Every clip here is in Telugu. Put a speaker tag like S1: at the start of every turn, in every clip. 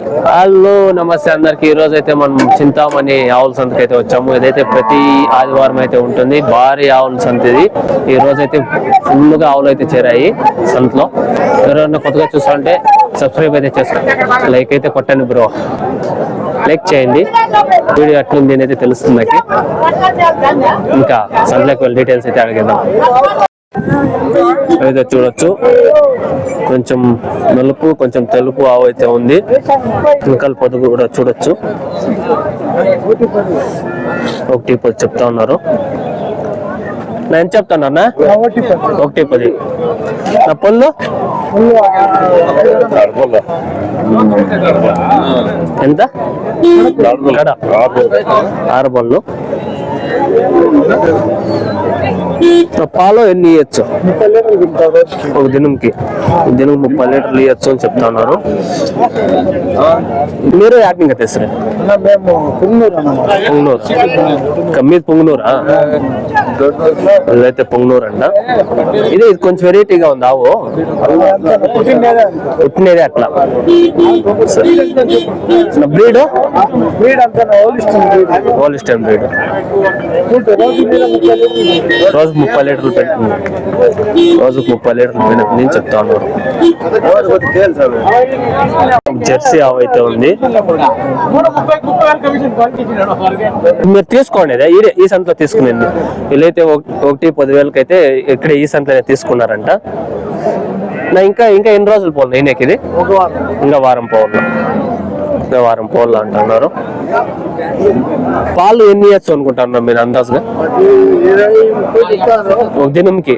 S1: హలో నమస్తే అందరికి. ఈ రోజు అయితే మనం చింతామణి ఆవుల సంతకి అయితే వచ్చాము. ఇదైతే ప్రతి ఆదివారం అయితే ఉంటుంది. భారీ ఆవుల సంత ఇది. ఈ రోజు అయితే ఫుల్గా ఆవులు అయితే చేరాయి సంతలో. ఎవరైనా కొత్తగా చూస్తుంటే సబ్స్క్రైబ్ అయితే చేసుకోండి. లైక్ అయితే కొట్టండి బ్రో. లైక్ చేయండి. వీడియో అట్లుంది నేనైతే అయితే తెలుస్తుంది నాకు. ఇంకా సంతలోకి వెళ్ళి డీటెయిల్స్ అయితే అడిగిద్దాం. అయితే చూడొచ్చు. కొంచెం నలుపు కొంచెం తెలుపు ఆవు అయితే ఉంది. వెనకాల పొదుగు కూడా చూడొచ్చు. ఒకటి పది చెప్తా ఉన్నారు. నేను చెప్తానన్నా ఒకటి పది నా పళ్ళు ఎంత? ఆరు పళ్ళు పాలు ఎన్ని ఇవ్వచ్చు ఒక దినంకి. దినం ముప్పై లీటర్లు ఇవ్వచ్చు అని చెప్తా ఉన్నారు. మీరు యాక్టింగ్
S2: అన్నమాట
S1: పొంగనూరు. కమ్మీది పొంగనూరా? ఇదైతే పొంగనూరు అంట. ఇది ఇది కొంచెం వెరైటీగా ఉంది ఆవు.
S2: పుట్టినదే
S1: అట్లా. బ్రీడ్?
S2: బ్రీడ్ అంతా బ్రీడ్.
S1: Holstein breed.
S2: ఉంటే రోజు మీద ముప్పై లీటర్లు
S1: రోజు ముప్పై లీటర్లు పెట్టి రోజుకు ముప్పై లీటర్లు పెట్టి నేను చెప్తా ఉన్నారు. జెర్సీ ఆవు అయితే ఉంది. మీరు తీసుకోండి ఈ సంతలో తీసుకునేది వీళ్ళైతే ఒక- ఒకటి పదివేలకి అయితే ఇక్కడ ఈ సంతలోనే తీసుకున్నారంట. నా ఇంకా ఇంకా ఎన్ని రోజులు నేనేకి ఇది? ఇంకా వారం పోవాలి. వారం పోవాలి అంటున్నారు పాలు ఎన్ని ఇవ్వచ్చు అనుకుంటున్నారు మీరు అందాజుగా? ఒక దినంకి?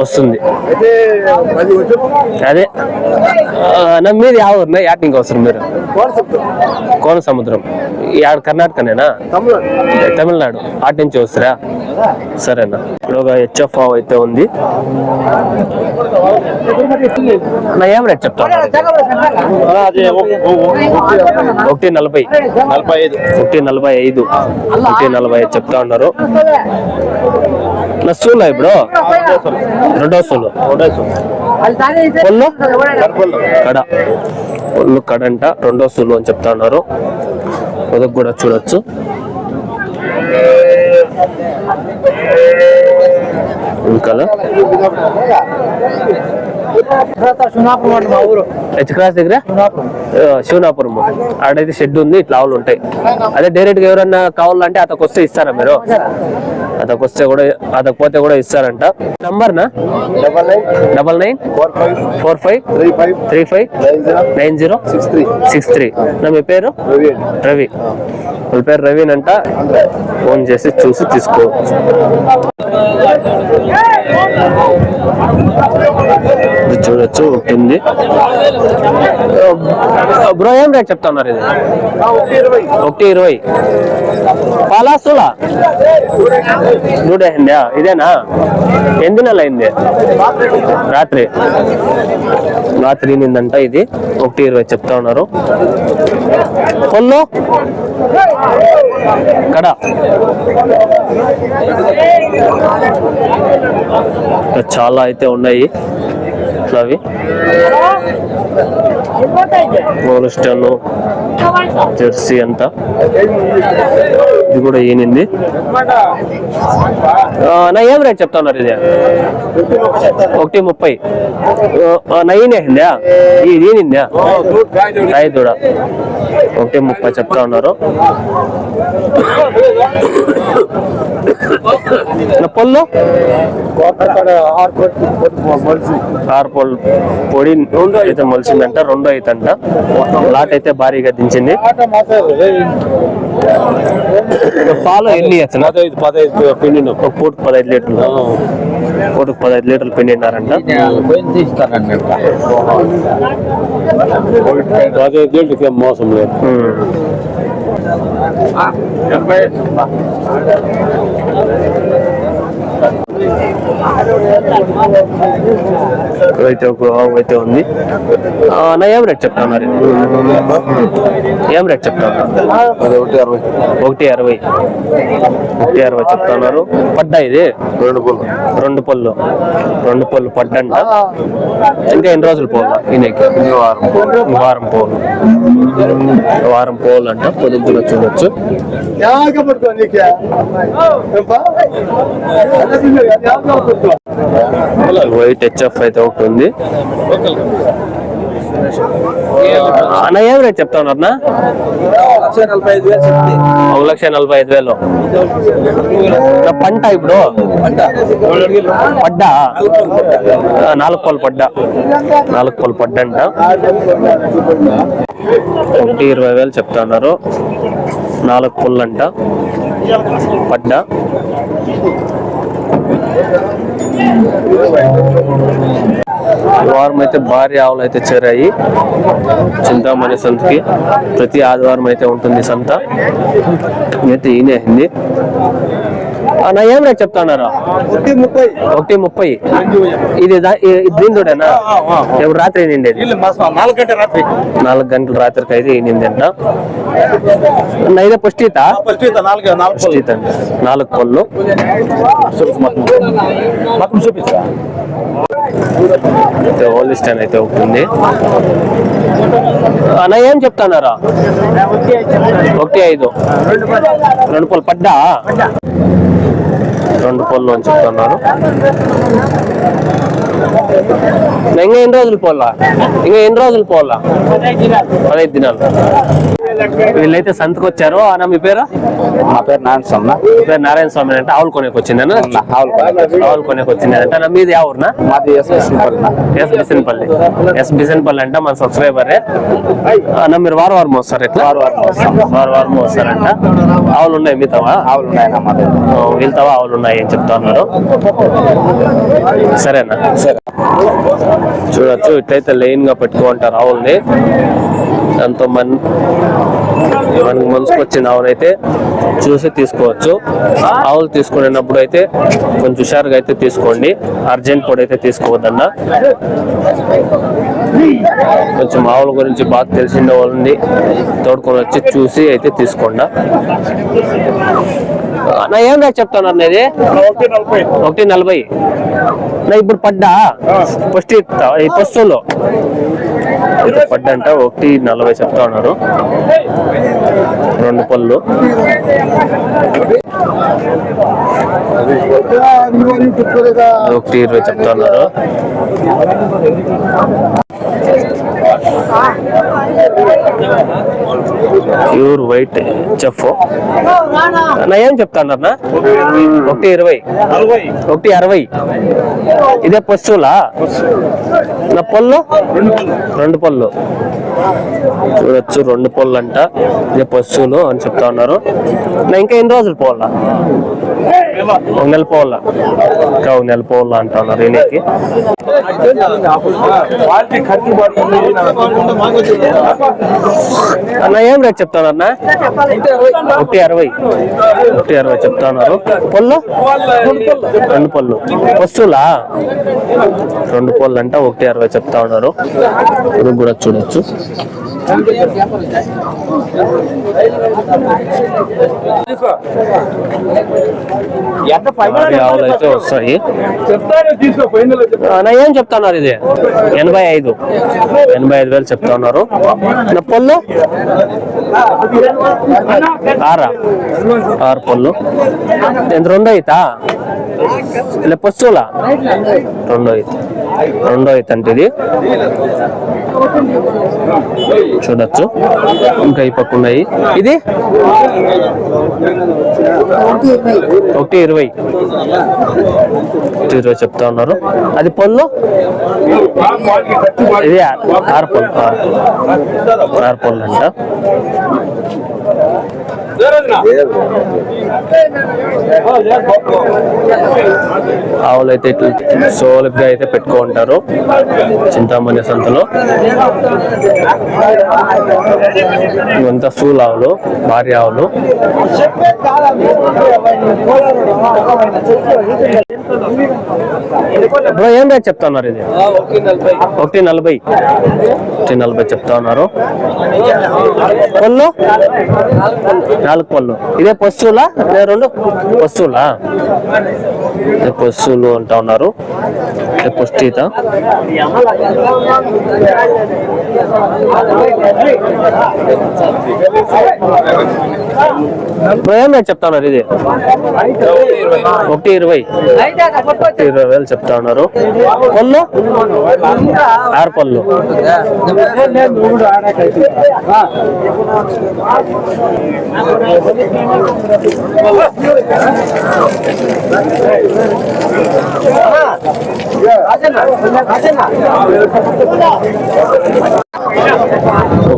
S1: వస్తుంది. అదే. మీరు ಯಾವ ఊరునా? యాటింగ్ అవసరం మీరు? కోన సముద్రం యాడ? కర్ణాటకనేనా?
S2: తమిళ
S1: తమిళనాడు. ఆటి నుంచి వస్తారా? సరేనా. ఇప్పుడు ఒక హెచ్ఎఫ్ అయితే ఉంది. నా ఏం రేట్ చెప్తా ఒకటి నలభై.
S2: నలభై ఐదు.
S1: ఒకటి నలభై ఐదు. ఒకటి నలభై ఐదు చెప్తా ఉన్నారు. నా సూలా ఇప్పుడు? రెండో సూలు. కడ. పొల్లు కడ అంట. రెండో సూలు అని చెప్తా ఉన్నారు. ఉదక్ కూడా చూడొచ్చు. ఇంకా హెచ్ క్రాస్ దగ్గర? శివనాపురం ఆడైతే షెడ్ ఉంది ఇట్లా ఆవులు ఉంటాయి. అదే డైరెక్ట్గా ఎవరన్నా కావాలంటే అతకొస్తే వస్తే ఇస్తారా మీరు? అతనికి వస్తే కూడా అతనికి పోతే కూడా ఇస్తారంట. నంబర్ నా? Double nine
S2: double nine
S1: four five
S2: four five
S1: three five
S2: three five
S1: nine zero
S2: six three
S1: six three నా మీ పేరు?
S2: రవి
S1: రవి. వాళ్ళ పేరు రవి అంట ఫోన్ చేసి చూసి తీసుకోవచ్చు ఇది చూడొచ్చు ఉంది బ్రో ఏం రేట్ చెప్తా ఉన్నారు ఇది
S2: ఒకటి ఇరవై.
S1: ఒకటి ఇరవై అయిందా ఇదేనా? ఎన్ని నెల అయింది రాత్రి. రాత్రి నిందంట ఇది. ఒకటి ఇరవై చెప్తా ఉన్నారు. పొల్లు కడ. చాలా అయితే ఉన్నాయి. ఇట్లా అవి. మోలుస్టన్ జెర్సీ అంతా. ఇది కూడా ఈనింది నా ఏం రేట్ చెప్తా ఉన్నారు ఇది? ఒకటి ముప్పై. ఆ, నా ఇది ఈనిందా ఐదు కూడా ఒకటి ముప్పై చెప్తా ఉన్నారు.
S2: అక్కడ ఆరు
S1: పొల్ పొడి రెండు అయితే మొలిసిందంట రెండు అయితంట. లాట్ అయితే భారీగా దించింది. పాలు ఎన్ని
S2: పదహైదు పదహైదు పిండిన.
S1: ఒక పూట పదహైదు లీటర్లు. పూటకు పదహైదు లీటర్లు పిండినారంట
S2: పదహైదు మోసం లేదు.
S1: 啊，准备走吧。అయితే ఒక ఆవు అయితే ఉంది. ఆ, అన్న ఏం రేట్ చెప్తున్నారు ఇది? ఏం రేట్ చెప్తున్నారు
S2: అది ఒకటి అరవై.
S1: ఒకటి అరవై. ఒకటి అరవై చెప్తున్నారు పడ్డా ఇది?
S2: రెండు పూలు
S1: రెండు పళ్ళు. రెండు పళ్ళు పడ్డంట. ఇంకా ఎన్ని రోజులు పోలా ఈయనకి?
S2: వారం.
S1: వారం పోలు వారం పోలు అంట పొదుగులో చూడొచ్చు వైట్ హెచ్ఎఫ్ అయితే ఒకటి ఉంది. అన్న ఏం రేట్ చెప్తా ఉన్నారు అన్న? ఒక లక్ష నలభై ఐదు వేలు. పంట ఇప్పుడు. పడ్డా? నాలుగు కోలు పడ్డా. నాలుగు పళ్ళు పడ్డంట. ఒకటి ఇరవై వేలు చెప్తా ఉన్నారు నాలుగు పళ్ళు అంట పడ్డా? వారం అయితే భారీ ఆవులు అయితే చేరాయి. చింతామణి సంతకి. ప్రతి ఆదివారం అయితే ఉంటుంది సంత. అయితే ఈయన అయింది. అన్న ఏం రేట్ చెప్తాన్నారా
S2: ఒకటి ముప్పై
S1: ఒకటి ముప్పై. ఇది దా- ఈ- ఇది దీంతోటేనా ఇప్పుడు రాత్రి నిండేది.
S2: నాలుగు గంటల రాత్రి.
S1: నాలుగు గంటల రాత్రికి అయితే అన్న ఇదే పుష్టిత
S2: ఫస్ట్ ఇత నాలుగు నాలుగు పళ్ళు చూపించు మొత్తం
S1: అయితే ఉంటుంది అన్న ఏం చెప్తానారా ఒకటి ఐదు. రెండు పళ్ళు పడ్డా. రెండు పళ్ళు అని చెప్తున్నారు ఇంకా ఎన్ని రోజులు పోలా? ఇంకా ఎన్ని రోజులు పోలా? పదహైదు దినాలు. వీళ్ళైతే సంతకు వచ్చారు అన్న మీ పేరు?
S2: మా పేరు నారాయణ స్వామి
S1: మీ పేరు నారాయణ స్వామి అంటే. ఆవులు కొనేకి వచ్చిందన్న ఆవులు కొనేకి వచ్చింది అంటే మీది ఎవరునా
S2: మాది ఎస్
S1: బిసినపల్లి ఎస్ బిసినపల్లి. అంటే మన సబ్స్క్రైబరే. అన్న మీరు వారం వారం వస్తారు ఎట్లా?
S2: వారం వారం వస్తాం.
S1: వారం వారం వస్తారంట. ఆవులు ఉన్నాయి మీతవా
S2: ఆవులు దగ్గర.
S1: వీళ్ళతవా ఆవులు ఉన్నాయి అని చెప్తా ఉన్నారు. సరేనా?
S2: సరే.
S1: చూడొచ్చు ఇట్లయితే లైన్గా పెట్టుకుంటారు ఆవుల్ని. ఎంతో మన మనకు మనసుకు వచ్చిన ఆవునైతే చూసి తీసుకోవచ్చు. ఆవులు తీసుకునేటప్పుడు అయితే కొంచెం హుషారుగా అయితే తీసుకోండి. అర్జెంట్ కూడా అయితే తీసుకోవద్దన్నా. కొంచెం ఆవుల గురించి బాగా తెలిసిన వాళ్ళని తోడుకొని వచ్చి చూసి అయితే తీసుకోండి. నా ఏం రేట్ చెప్తున్నారు ఇది?
S2: ఒకటి నలభై.
S1: నా ఇప్పుడు పడ్డా? ఫస్ట్ ఈ ఎంత పడ్డంట ఒకటి నలభై చెప్తా ఉన్నారు. రెండు పళ్ళు. ఒకటి ఇరవై చెప్తా ఉన్నారు. Pure white chef. నా ఏం చెప్తా అన్న? ఒకటి ఇరవై. ఒకటి అరవై. ఇదే పశువులా? నా పళ్ళు? రెండు పళ్ళు. చూడొచ్చు రెండు పళ్ళు అంట ఇదే పశువులు అని చెప్తా ఉన్నారు నా ఇంకా ఎన్ని రోజులు పోవాలా? ఒక నెల పోవాలా? ఇంకా ఒక నెల పోవాలా అంటా ఉన్నారు ఈయనకి. అన్న ఏం రేట్ చెప్తాను అన్న ఒకటి అరవై. ఒకటి అరవై చెప్తా ఉన్నారు పళ్ళు? రెండు పళ్ళు. వస్తువులా? రెండు పళ్ళు అంట ఒకటి అరవై చెప్తా ఉన్నారు ఇది కూడా చూడొచ్చు. ఆవులు అయితే వస్తాయి. నా ఏం చెప్తున్నారు ఇది? ఎనభై ఐదు. ఎనభై ఐదు వేలు చెప్తా ఉన్నారు నా పళ్ళు ఆరా. ఆరు పళ్ళు ఎంత రెండో అయితా? ఇలా పశువులా? రెండో అయితే. రెండో అయితే అంటే ఇది. చూడొచ్చు. ఇంకా ఈ పక్క ఉన్నాయి. ఇది? ఒకటి ఇరవై. ఇరవై చెప్తా ఉన్నారు. అది పళ్ళు ఇది ఆరు పళ్ళు ఆరు. పళ్ళు అంట. ఆవులు అయితే ఇట్లా సోలుగా అయితే పెట్టుకుంటారు. చింతామణి సంతలో. ఇవంతా సూలు ఆవులు భారీ ఆవులు. బ్రో ఏం రేట్ చెప్తున్నారు ఇది? ఒకటి నలభై. ఒకటి నలభై చెప్తా ఉన్నారు పళ్ళు? నాలుగు పళ్ళు. ఇదే పశువులా? రెండు? పశువులా? పశువులు అంటా ఉన్నారు. పుష్టిత. ఏం రేట్ చెప్తా ఉన్నారు ఇది? ఒకటి ఇరవై. ఒకటి ఇరవై. వేలు చెప్తా ఉన్నారు పళ్ళు ఆరు పళ్ళు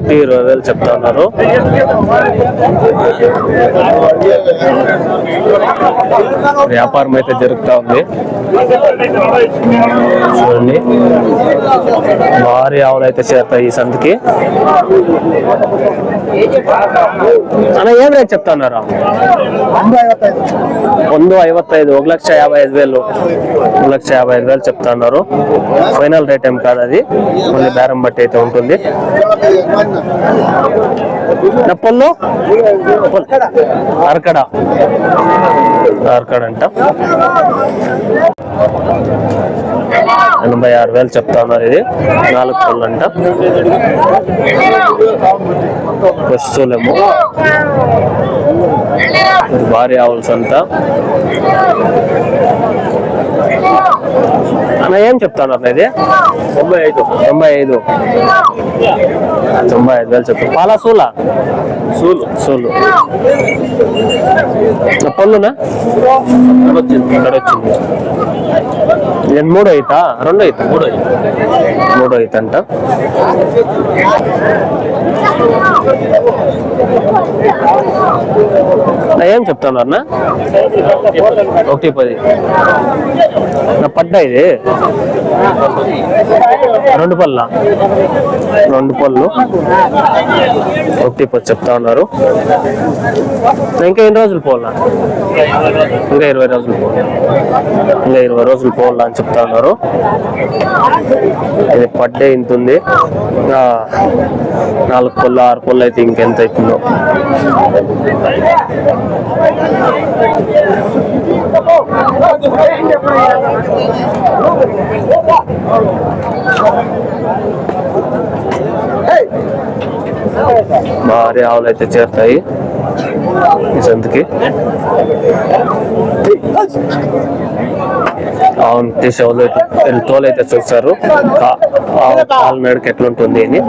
S1: ఒకటి ఇరవై వేలు చెప్తా ఉన్నారు. వ్యాపారం అయితే జరుగుతూ ఉంది. చూడండి. భారీ ఆవులు అయితే చేస్తాయి ఈ సంతకి. అన్న ఏం రేట్ చెప్తా ఉన్నారు? వంద ఐవత్తైదు ఒక లక్ష యాభై ఐదు వేలు. ఒక లక్ష యాభై ఐదు వేలు చెప్తా ఉన్నారు. ఫైనల్ రేట్ ఏం కాదు అది. మళ్ళీ బేరం బట్టి అయితే ఉంటుంది. నప్పల్లో? అరకడ అరకడ అంట ఎనభై ఆరు వేలు చెప్తా ఉన్నారు ఇది. నాలుగు పళ్ళు అంట వస్తువులేమో భారీ ఆవుల్స్ అంతా ఏం చెప్తాను ఇది? తొంభై ఐదు. తొంభై ఐదు. తొంభై ఐదు వేలు చెప్తా పాలా సూలా? సూలు. సూలు. పళ్ళునా ఇక్కడ వచ్చింది నేను మూడు అయితా రెండు అయితా మూడు మూడో ఇతంట నా ఏం చెప్తాను అన్న? ఒకటి పది. నా పడ్డా ఇది? రెండు పళ్ళ. రెండు పళ్ళు. ఒకటి పది చెప్తా ఉన్నారు. ఇంకా ఎన్ని రోజులు పోవాలా? ఇంకా ఇరవై రోజులు పోవాలి? ఇంకా ఇరవై రోజులు పోవాలా అని చెప్తా ఉన్నారు. ఇది పడ్డే ఇంత ఉంది. నాలుగు పళ్ళు ఆరు పళ్ళు అయితే ఇంకెంత అవుతుందో. భారీ ఆవులు అయితే చేరుతాయి. ఈ సంతకి. అవును తీసేవాళ్ళు వీళ్ళు తోలు అయితే చూస్తారు కా- మేడకి కాలు ఎట్లుంటుంది అని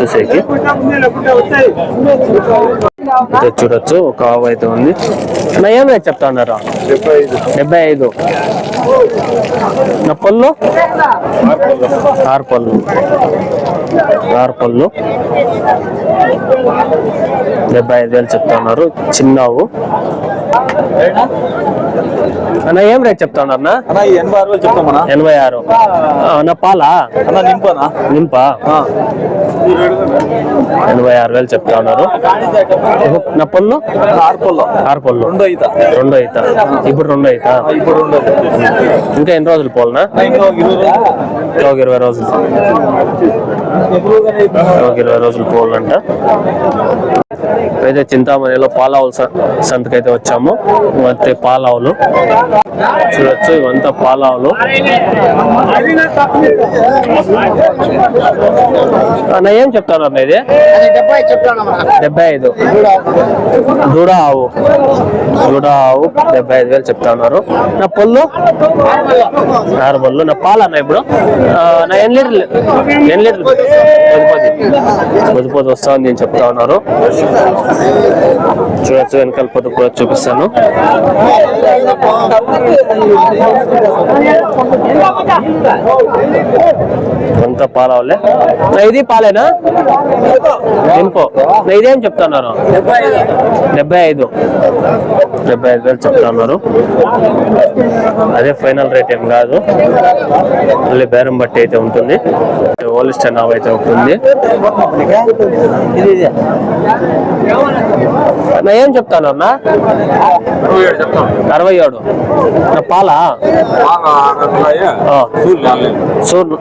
S1: చూసేకి. చూడొచ్చు ఒక ఆవు అయితే ఉంది. నా ఏం రేట్ చెప్తా ఉన్నారా? డెబ్బై ఐదు. నా పళ్ళు? ఆరు పళ్ళు. పళ్ళు డెబ్బై ఐదు వేలు చెప్తా ఉన్నారు చిన్నావు. అన్న ఏం రేట్ చెప్తా ఉన్నారు అన్న
S2: అన్న ఎనభై ఆరు వేలు చెప్తామన్నా
S1: ఎనభై ఆరు. ఆ, నా పాలా?
S2: అన్న నింపనా
S1: నింపా? ఎనభై ఆరు వేలు చెప్తా ఉన్నారు నా పళ్ళు?
S2: ఆరు పళ్ళు
S1: ఆరు పళ్ళు
S2: రెండు అయితా
S1: రెండు అయితా ఇప్పుడు రెండు అయితా
S2: ఇప్పుడు రెండు
S1: ఇంకా ఎన్ని రోజులు పోలనా
S2: ఒక ఇరవై రోజులు.
S1: ఒక ఇరవై రోజులు రోజులు పోవాలంట. అయితే చింతామణిలో పాలావులు సంతకైతే వచ్చాము. అయితే పాలావులు. చూడొచ్చు ఇవంతా పాలావులు. అన్న ఏం చెప్తారు అన్న ఇది? డెబ్బై ఐదు. దూడ ఆవు. దూడ ఆవు డెబ్బై ఐదు వేలు చెప్తా ఉన్నారు. నా పళ్ళు ఆరు పళ్ళు నా పాలన్న ఇప్పుడు? నా ఎన్ని లీటర్లు? ఎన్ని లీటర్లు? పది పది. పది పది వస్తా అని నేను చెప్తా ఉన్నారు. చూడొచ్చు వెనకాల పొద్దు కూడా చూపిస్తాను. అంతా పాలవలే ఇది పాలేనా? నా ఇదేం చెప్తున్నారు? డెబ్బై ఐదు. డెబ్బై ఐదు వేలు చెప్తా ఉన్నారు. అదే ఫైనల్ రేట్ ఏం కాదు. మళ్ళీ బేరం బట్టి అయితే ఉంటుంది. ఓలిస్టర్ నావ్ అయితే ఉంటుంది. ఏం చెప్తాను అన్న? అరవై ఏడు. పాలా?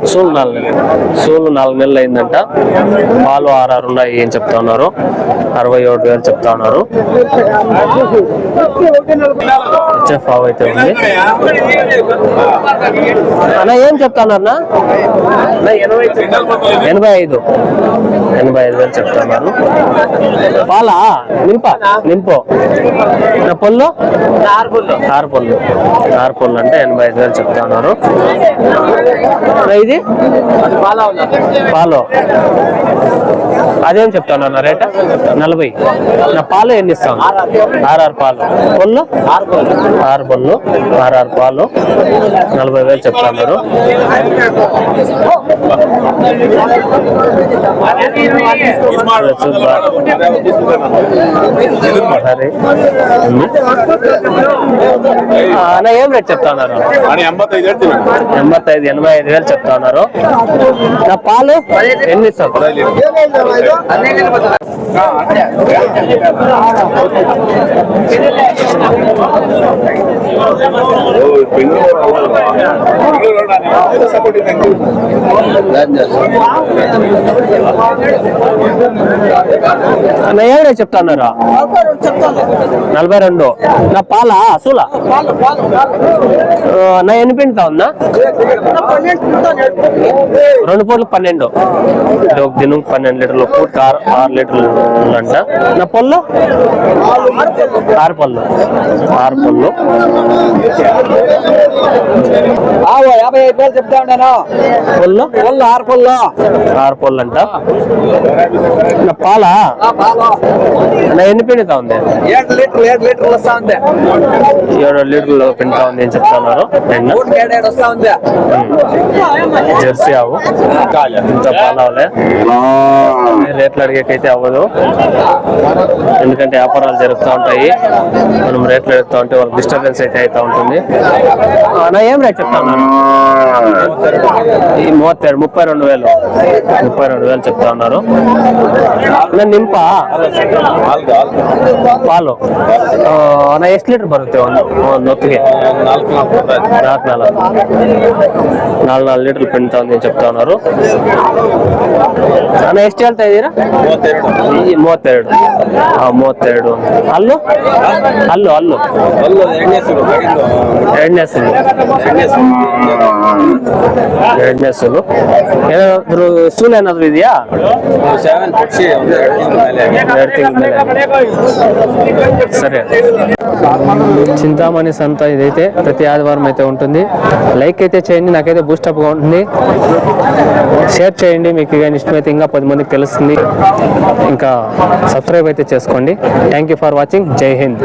S1: సూలు నాలుగు నెలలు. సూలు నాలుగు నెలలు అయిందంట. పాలు ఆరు ఉన్నాయి ఏం చెప్తా ఉన్నారు. అరవై ఏడు వేలు చెప్తా ఉన్నారు. హెచ్ఎఫ్ ఆవు అయితే ఉంది. అన్న ఏం చెప్తాను అన్న? ఎనభై ఐదు. ఎనభై ఐదు. వేలు చెప్తున్నారు. పాలా? నింప? నింపు. నా పొల్లు? ఆరు పొల్లు. ఆరు పొల్లు. అంటే ఎనభై ఐదు వేలు చెప్తా ఉన్నారు నా ఇది పాలు. అదేం చెప్తాను అన్న రేట? నలభై. నా పాలు ఎన్ని ఇస్తాను ఆర్ఆర్ పాలు. బొల్లు ఆరు బొల్లు ఆర్ఆర్ పాలు. నలభై వేలు చెప్తాను మీరు. అన్న ఏం రేట్ చెప్తా ఉన్నారు ఎనభై ఐదు వేలు చెప్తా ఉన్నారు నా పాలు ఎన్ని ఇస్తాను అన్న ఏం చెప్తా నలభై రెండు. నా పాలా? అసూలా? నా ఎన్ని పిండుతా ఉందా? రెండు పూటలు పన్నెండు. ఒక దినం పన్నెండు లీటర్లు పూట ఆరు ఆరు లీటర్లు అంట నా పొల్లు ఆరు పళ్ళు. ఆరు పళ్ళు.
S2: యాభై ఐదు వేలు చెప్తా ఉన్నాను.
S1: పొల్లు
S2: పొల్లు ఆరు పొల్లు
S1: ఆరు పళ్ళు అంట నా పాలా? నా ఎన్ని పిండుతా ఉంది?
S2: ఏడు లీటర్లు ఏడు లీటర్లు వస్తా ఉంది.
S1: ఏడు లీటర్లు పిండుతా ఉంది అని చెప్తున్నారు.
S2: వస్తా ఉంది.
S1: జెర్సీ ఆవు. ఇంత పాలవలే రేట్లు అడిగేకైతే అవ్వదు ఎందుకంటే వ్యాపారాలు జరుగుతూ ఉంటాయి మనం రేట్లు అడుగుతూ ఉంటే వాళ్ళకి డిస్టర్బెన్స్ అయితే అవుతూ ఉంటుంది ఆ, నా ఏం రేట్ చెప్తాను ఈ మూవత్తేడు ముప్పై రెండు వేలు ముప్పై రెండు వేలు చెప్తా ఉన్నారు నా నింప పాలు ఆ, నా ಎಷ್ಟು ಲೀಟರ್ ಬರುತ್ತೆ ಒಂದು ಒಂದು ಹೊತ್ತಿಗೆ ನಾಲ್ಕು ನಾಲ್ಕು ನಾಲ್ಕು ನಾಲ್ಕು ಲೀಟರ್ ಪಿಂಡ್ತಾ ఉంది అని చెప్తా ఉన్నారు ಅಣ್ಣ ಎಷ್ಟು ಹೇಳ್ತಾ ಇದ್ದೀರಾ ಈ ಮೂವತ್ತೆರಡು ಹಾ ಮೂವತ್ತೆರಡು ಅಲ್ಲು ಅಲ್ಲು ಅಲ್ಲು ಎರಡನೇ ಸುಲು ಎರಡನೇ ಸುಲು ಏನಾದ್ರು ಸೂಲ್ ಏನಾದ್ರು ಇದೆಯಾ ಎರಡು ತಿಂಗಳ ಮೇಲೆ సరే చింతామణి సంత ఇదైతే ప్రతి ఆదివారం అయితే ఉంటుంది లైక్ అయితే చేయండి నాకైతే బూస్టప్గా ఉంటుంది షేర్ చేయండి మీకు కానీ ఇష్టమైతే ఇంకా పది మందికి తెలుస్తుంది ఇంకా సబ్స్క్రైబ్ అయితే చేసుకోండి. థ్యాంక్ యూ ఫర్ వాచింగ్ జై హింద్